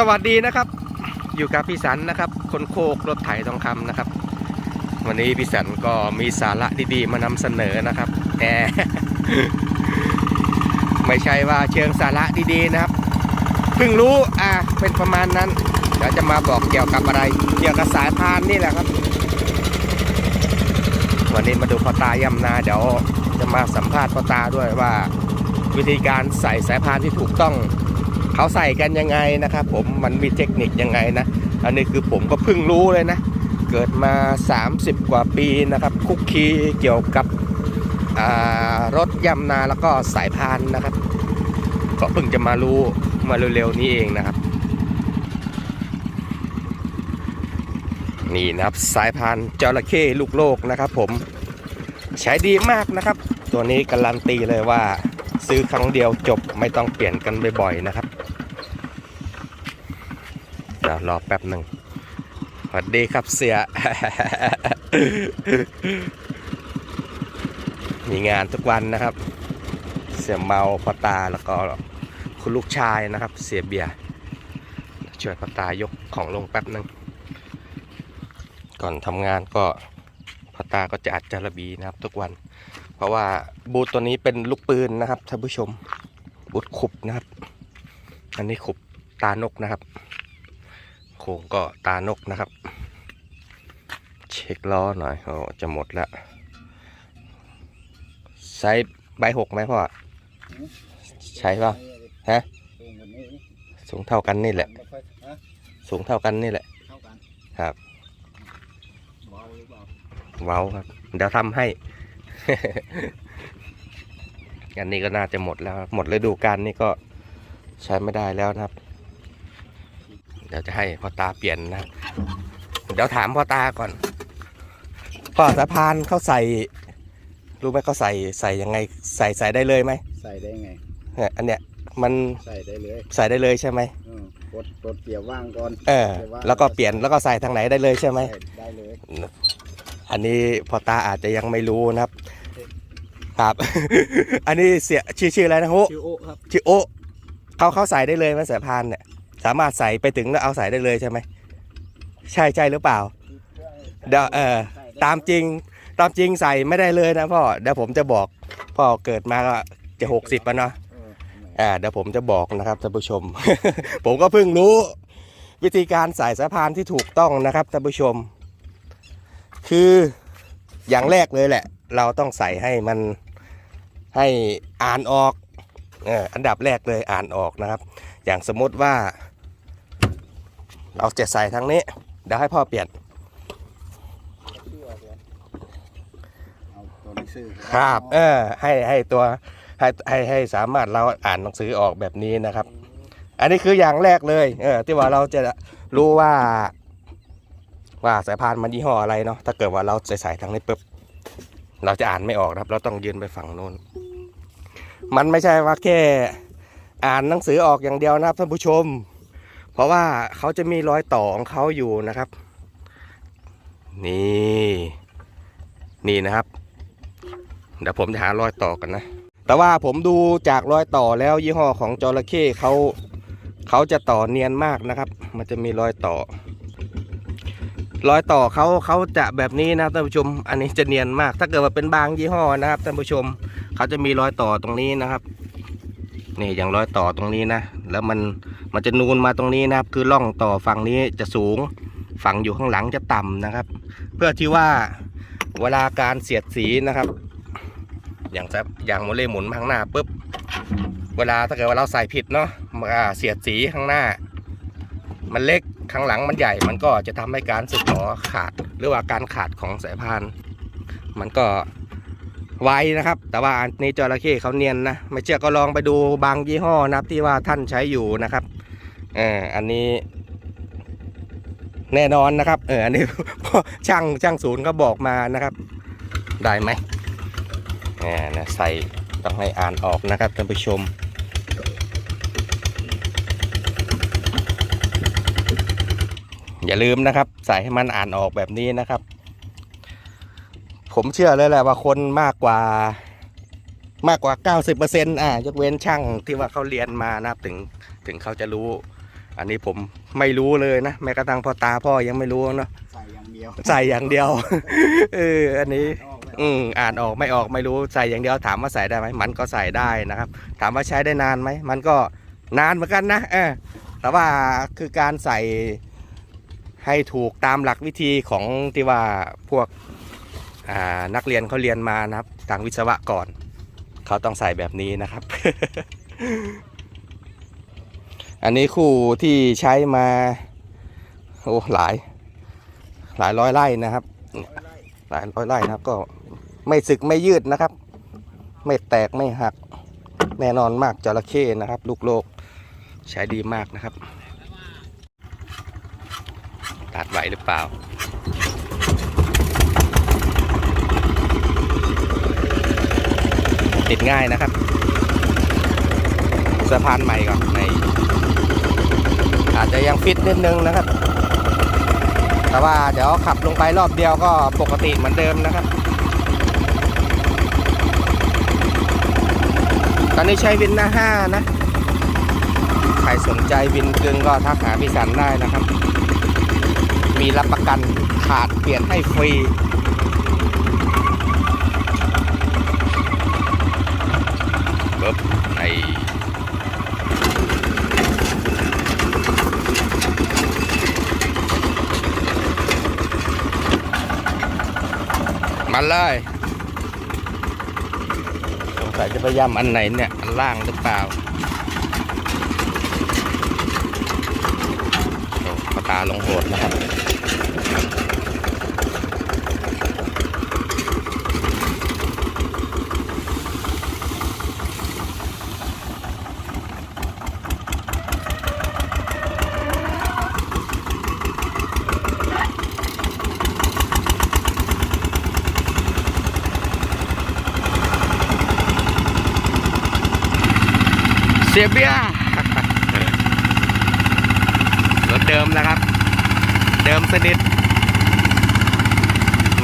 สวัสดีนะครับ อยู่กับพี่สันนะครับ คนโคกรถไถทองคำนะครับ วันนี้พี่สันก็มีสาระดีๆ มานำเสนอนะครับแต่ไม่ใช่ว่าเชิงสาระดีๆนะครับเพิ่งรู้อ่าเป็นประมาณนั้นเดี๋ยวจะมาบอกเกี่ยวกับอะไร เกี่ยวกับสายพานนี่แหละครับ วันนี้มาดูพ่อตาย่ำนาเดี๋ยวจะมาสัมภาษณ์พ่อตาด้วยว่า วิธีการใส่สายพานที่ถูกต้อง เขาใส่กันยังไงนะครับผมมันมีเทคนิคยังไงนะ อันนี้คือผมก็เพิ่งรู้เลยนะ เกิดมา 30 กว่าปีนะครับ คุกคีเกี่ยวกับรถยำนาแล้วก็สายพานนะครับ ก็เพิ่งจะมารู้มาเร็วๆนี้เองนะครับ นี่นะครับสายพานจระเข้ลูกโลกนะครับ ผมใช้ดีมากนะครับ ตัวนี้การันตีเลยว่า ซื้อครั้งเดียวจบไม่ต้องเปลี่ยนกันบ่อยๆนะครับ ดี๋ยวรอแป๊บหนึ่งสวัสดีครับเสีย มีงานทุกวันนะครับ เสียเมาพ่อตาแล้วก็คุณลูกชายนะครับ เสียเบียร์ช่วยพ่อตายกของลงแป๊บหนึ่งก่อนทำงานก็พ่อตาก็จะอัดจารบีนะครับทุกวัน เพราะว่าบูทตัวนี้เป็นลูกปืนนะครับท่านผู้ชมบูทขุบนะครับ อันนี้ขุบตานกนะครับ ค้งก็ตานกนะครับ เช็คล้อหน่อยโอ้จะหมดแล้วใช้ใบหกไหมพ่อใช่ป่ะฮะสูงเท่ากันนี่แหละ สูงเท่ากันนี่แหละครับเบาว้าครับ เดี๋ยวทำให้ อันนี้ก็น่าจะหมดแล้ว หมดฤดูกาลนี่ก็ใช้ไม่ได้แล้วนะครับ เดี๋ยวจะให้พ่อตาเปลี่ยนนะ เดี๋ยวถามพ่อตาก่อนพ่อสะพานเขาใส่ รู้ไหมเขาใส่ใส่ยังไง ใส่ใส่ได้เลยไหมใส่ได้ไงเนี่ยอันเนี้ยมันใส่ได้เลยใส่ได้เลยใช่ไหมเออปลดปลดเกี่ยวว่างก่อนเออแล้วก็เปลี่ยนแล้วก็ใส่ทางไหนได้เลยใช่ไหม ใส่ได้เลยอันนี้พ่อตาอาจจะยังไม่รู้นะครับ ครับ อันนี้เสียชื่อชื่ออะไรนะโฮชิวโอครับ ชื่อโอะเขาเขาใส่ได้เลยไหมสายพานเนี่ย สามารถใส่ไปถึงแล้วเอาใส่ได้เลยใช่ไหมใช่ใช่หรือเปล่าเดี๋ยวเออตามจริง ตามจริงใส่ไม่ได้เลยนะพ่อเดี๋ยวผมจะบอกพ่อเกิดมาก็จะหกสิบแล้วเนาะเอออ่าเดี๋ยวผมจะบอกนะครับท่านผู้ชม ผมก็เพิ่งรู้ วิธีการใส่สายพานที่ถูกต้องนะครับท่านผู้ชม คืออย่างแรกเลยแหละ เราต้องใส่ให้มันให้อ่านออกเอออันดับแรกเลยอ่านออกนะครับ อย่างสมมติว่า เราจะใส่ทางนี้ เดี๋ยวให้พ่อเปลี่ยนชื่อออกเลยเอาตัวหนังสือครับ เออ ให้ให้ตัวให้ให้ให้สามารถเราอ่านหนังสือออกแบบนี้นะครับ อันนี้คืออย่างแรกเลย เออ ที่ว่าเราจะรู้ว่า ว่าสายพานมันยี่ห้ออะไรเนาะถ้าเกิดว่าเราใส่ใส่ทางนี้ปุ๊บเราจะอ่านไม่ออกนะครับ เราต้องยืนไปฝั่งโน้น มันไม่ใช่ว่าแค่ อ่านหนังสือออกอย่างเดียวนะครับท่านผู้ชม เพราะว่าเขาจะมีรอยต่อของเขาอยู่นะครับ นี่นี่นะครับ เดี๋ยวผมจะหารอยต่อกันนะ แต่ว่าผมดูจากรอยต่อแล้วยี่ห้อของจระเข้เขาเขาจะต่อเนียนมากนะครับ มันจะมีรอยต่อ รอยต่อเขาเขาจะแบบนี้นะท่านผู้ชม อันนี้จะเนียนมาก ถ้าเกิดว่าเป็นบางยี่ห้อนะครับท่านผู้ชม เขาจะมีรอยต่อตรงนี้นะครับ นี่อย่างรอยต่อตรงนี้นะ แล้วมันมันจะนูนมาตรงนี้นะครับ คือร่องต่อฝั่งนี้จะสูง ฝั่งอยู่ข้างหลังจะต่ำนะครับ เพื่อที่ว่าเวลาการเสียดสีนะครับ อย่างจะอย่างโมเลหมุนข้างหน้าปุ๊บเวลาถ้าเกิดว่าเราใส่ผิดเนาะมันก็เสียดสีข้างหน้า มันเล็กข้างหลังมันใหญ่ มันก็จะทำให้การสึกหรอขาด หรือว่าการขาดของสายพาน มันก็ ไวนะครับ แต่ว่าอันนี้จระเข้เขาเนียนนะ ไม่เชื่อก็ลองไปดูบางยี่ห้อนะครับที่ว่าท่านใช้อยู่นะครับเอออันนี้ แน่นอนนะครับเอออันนี้ช่างช่างศูนย์เขาบอกมานะครับ ได้ไหมแหมนะใส่ต้องให้อ่านออกนะครับท่านผู้ชมอย่าลืมนะครับ ใส่ให้มันอ่านออกแบบนี้นะครับ ผมเชื่อเลยแหละว่าคนมากกว่ามากกว่า 90%อะยกเว้นช่างที่ว่าเขาเรียนมานะครับถึงถึงเขาจะรู้ อันนี้ผมไม่รู้เลยนะแม้กระทั่งพ่อตาพ่อยังไม่รู้เนาะใส่อย่างเดียวใส่อย่างเดียวเอออันนี้ออกไม่ออกอืมอ่านออกไม่ออกไม่รู้ใส่อย่างเดียวถามว่าใส่ได้ไหมมันก็ใส่ได้นะครับ ถามว่าใช้ได้นานไหมมันก็นานเหมือนกันนะเออแต่ว่าคือการใส่ให้ถูกตามหลักวิธีของที่ว่าพวกอ่า นักเรียนเขาเรียนมานะครับทางวิศวะก่อน เขาต้องใส่แบบนี้นะครับ อันนี้คู่ที่ใช้มาโอ้หลาย หลายร้อยไร่นะครับ หลายร้อยไร่นะครับ ก็ไม่สึกไม่ยืดนะครับ ไม่แตกไม่หัก แน่นอนมากจระเข้นะครับ ลูกโลกใช้ดีมากนะครับ ตัดไหวหรือเปล่า ติดง่ายนะครับสะพานใหม่ก่อนในอาจจะยังฟิตนิดนึงนะครับ แต่ว่าเดี๋ยวขับลงไปรอบเดียวก็ปกติเหมือนเดิมนะครับ ตอนนี้ใช้วินหน้าห้านะ ใครสนใจวินกึ่งก็ทักหาพี่สันได้นะครับ มีรับประกันขาดเปลี่ยนให้ฟรีปึ๊บไอันเลยสงสัยจะพยายามอันไหนเนี่ย อันล่างหรือเปล่าโอ้ตาลงโหดนะครับ เสียเบี้ย รถเดิมนะครับ เดิมสนิท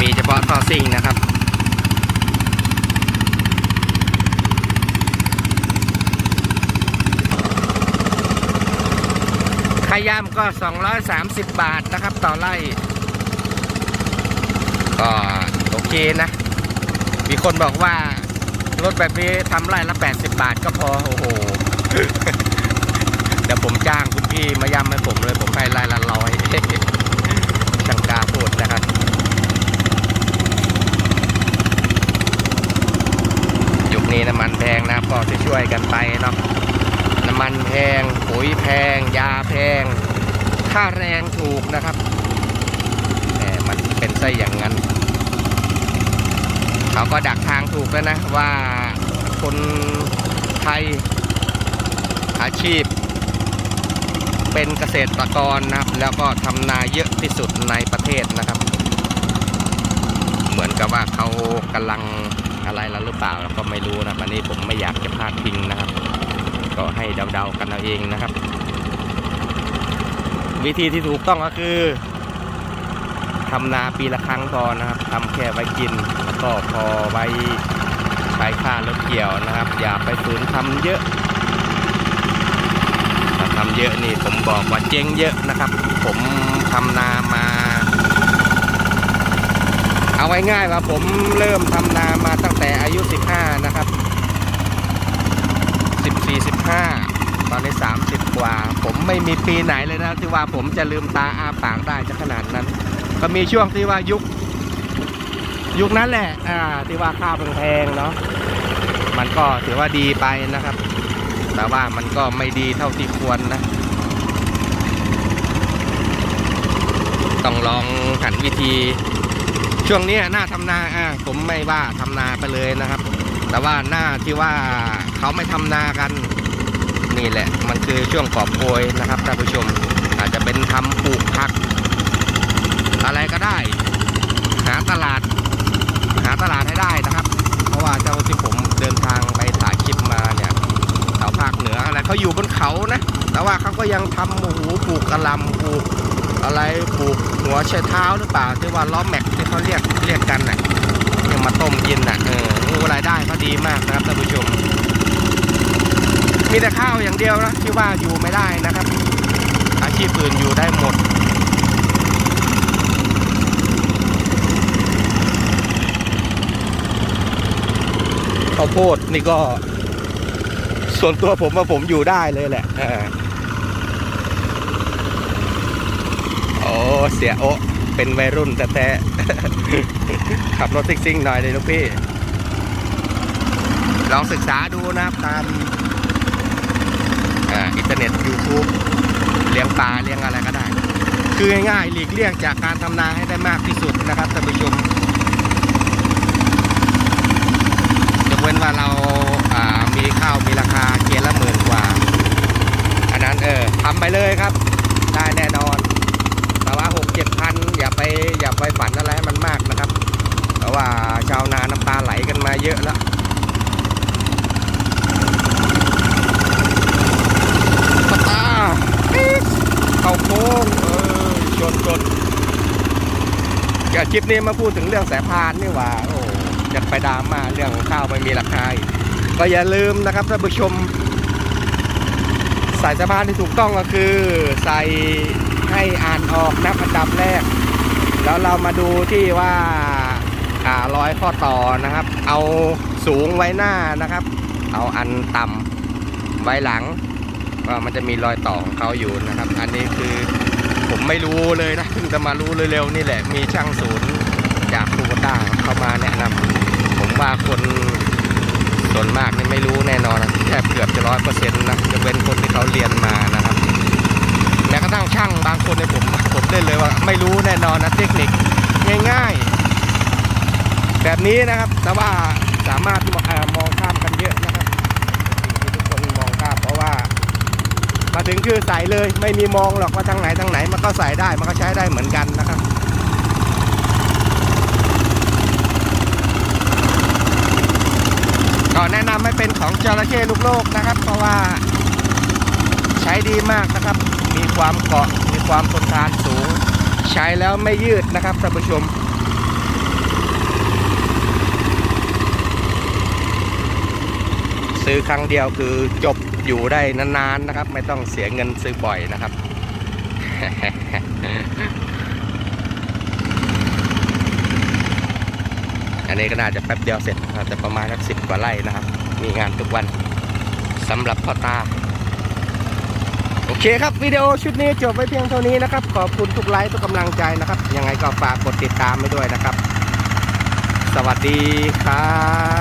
มีเฉพาะท่อซิ่งนะครับขายามก็ 230 บาทนะครับ ต่อไร่ก็โอเคนะ มีคนบอกว่ารถแบบนี้ทำไร่ละ 80 บาทก็พอ โอ้โห เดี๋ยวผมจ้างคุณ พี่มาย้ำให้ผมเลยผมให้ไร่ละร้อยช่างกาพูดนะครับยุคนี้น้ำมันแพงนะก็จะช่วยกันไปเนาะน้ำมันแพงปุ๋ยแพง ยาแพง ค่าแรงถูกนะครับแต่มันเป็นไส้อย่างนั้น เขาก็ดักทางถูกแล้วนะว่าคนไทยอาชีพ เป็นเกษตรกรนะครับ แล้วก็ทำนาเยอะที่สุดในประเทศนะครับ เหมือนกับว่าเขากำลังอะไรแล้วหรือเปล่าเราก็ไม่รู้นะอันนี้ผมไม่อยากจะพลาดพิงนะครับ ก็ให้เดาๆกันเอาเองนะครับ วิธีที่ถูกต้องก็คือทำนาปีละครั้งพอนะครับทำแค่ไว้กินแล้วก็พอไว้ใช้ค่ารถเกี่ยวนะครับ อย่าไปฝืนทำเยอะ ทำเยอะนี่ผมบอกว่าเจ๊งเยอะนะครับ ผมทำนามา เอาไว้ง่ายว่าผมเริ่มทำนามาตั้งแต่อายุ 15 นะครับ 14 15 ตอนนี้ 30 กว่า ผมไม่มีปีไหนเลยนะที่ว่าผมจะลืมตาอาปากได้จะขนาดนั้น ก็มีช่วงที่ว่ายุค ยุคนั้นแหละ อ่า ที่ว่าข้าวแพงๆเนาะมันก็ถือว่าดีไปนะครับ แต่ว่ามันก็ไม่ดีเท่าที่ควรนะ ต้องลองหันวิธี ช่วงนี้หน้าทำนาอ่าผมไม่ว่าทำนาไปเลยนะครับ แต่ว่าหน้าที่ว่าเขาไม่ทำนากัน นี่แหละ มันคือช่วงกอบโกยนะครับท่านผู้ชม อาจจะเป็นทำปลูกผัก อะไรก็ได้ หาตลาด หาตลาดให้ได้นะครับ เพราะว่าเจ้าที่ผมเดินทางไปถ่ายคลิปมาเนี่ยแถวภาค เหนืออะไรเขาอยู่บนเขานะ แต่ว่าเขาก็ยังทำโอ้โหปลูกกระลำปลูกอะไรปลูกหัวไชเท้าหรือเปล่าที่ว่าล้อแม็กที่เขาเรียกเรียกกันน่ะยังมาต้มกินน่ะเออโอ้รายได้เขาดีมากนะครับท่านผู้ชม มีแต่ข้าวอย่างเดียวนะที่ว่าอยู่ไม่ได้นะครับ อาชีพอื่นอยู่ได้หมดข้าวโพดนี่ก็ ส่วนตัวผมว่าผมอยู่ได้เลยแหละออโอ้เสียโอะเป็นวัยรุ่นแต่แต่ขับรถซิ่งๆหน่อยเลยลูกพี่ ลองศึกษาดูนะครับตามอ่าอินเทอร์เน็ต YouTube เลี้ยงปลาเลี้ยงอะไรก็ได้ คือง่ายๆหลีกเลี่ยงจากการทำนาให้ได้มากที่สุดนะครับท่านผู้ชมยกเว้นว่าเราอ่ามีข้าวมีราคาเกียร์ละหมื่นกว่า อันนั้นเออ ทำไปเลยครับ ได้แน่นอน แต่ว่าหกเจ็ดพันอย่าไปอย่าไปฝันอะไรให้มันมากนะครับเพราะว่าชาวนาน้ำตาไหลกันมาเยอะแล้วปตาเข้าโค้งเออชนชนเดี๋ยวคลิปนี้มาพูดถึงเรื่องสายพานนี่หว่าโอ้จะไปดราม่าเรื่องข้าวไม่มีราคาก็อย่าลืมนะครับท่านผู้ชม สายสะพานที่ถูกต้องก็คือ ใส่ให้อ่านออกนับอันดับแรก แล้วเรามาดูที่ว่าอ่ารอยข้อต่อนะครับ เอาสูงไว้หน้านะครับ เอาอันต่ำไว้หลัง ก็มันจะมีรอยต่อของเขาอยู่นะครับ อันนี้คือผมไม่รู้เลยนะเพิ่งจะมารู้เร็วๆนี่แหละมีช่างศูนย์จากคูโบต้าเข้ามาแนะนำผมว่าคน ส่วนมากนี่ไม่รู้แน่นอนนะแทบเกือบจะร้อยเปอร์เซ็นต์นะจะเป็นคนที่เขาเรียนมานะครับแม้กระทั่งช่างบางคนในผมผมเล่นเลยว่าไม่รู้แน่นอนนะเทคนิคง่าย ๆ แบบนี้นะครับ แต่ว่าสามารถมองอ่ามองข้ามกันเยอะนะครับทุกคนมองข้ามเพราะว่า มาถึงคือใส่เลยไม่มีมองหรอกว่าทางไหนทางไหนมันก็ใส่ได้มันก็ใช้ได้เหมือนกันนะครับ แนะนำให้เป็นของจระเข้ลูกโลกนะครับ เพราะว่าใช้ดีมากนะครับ มีความเกาะมีความทนทานสูง ใช้แล้วไม่ยืดนะครับท่านผู้ชมซื้อครั้งเดียวคือจบอยู่ได้นานๆนะครับ ไม่ต้องเสียเงินซื้อบ่อยนะครับ อันนี้ก็น่าจะแป๊บเดียวเสร็จอาจจะประมาณสักสิบกว่าไร่นะครับ มีงานทุกวันสำหรับพ่อตา โอเคครับวิดีโอชุดนี้จบไว้เพียงเท่านี้นะครับ ขอบคุณทุกไลค์ทุกกำลังใจนะครับ ยังไงก็ฝากกดติดตามไปด้วยนะครับ สวัสดีครับ